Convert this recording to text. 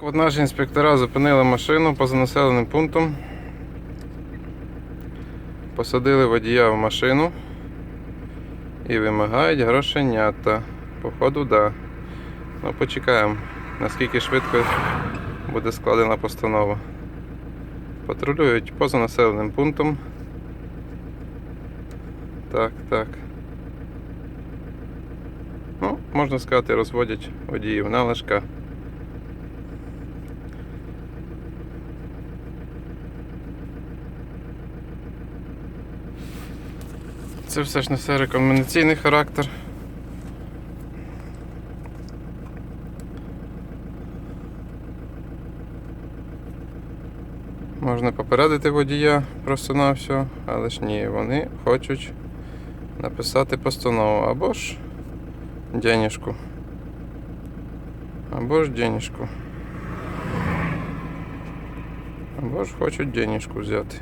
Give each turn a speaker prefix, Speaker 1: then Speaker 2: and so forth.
Speaker 1: От наші інспектора зупинили машину поза населеним пунктом. Посадили водія в машину і вимагають грошенята. Походу, да. Ну, почекаємо, наскільки швидко буде складена постанова. Патрулюють поза населеним пунктом. Так, так. Ну, можна сказати, розводять водіїв на лежка. Це все ж несе рекомендаційний характер. Можна попередити водія просто на все, але ж ні, вони хочуть написати постанову або ж денежку. Або ж денежку. Або ж хочуть денежку взяти.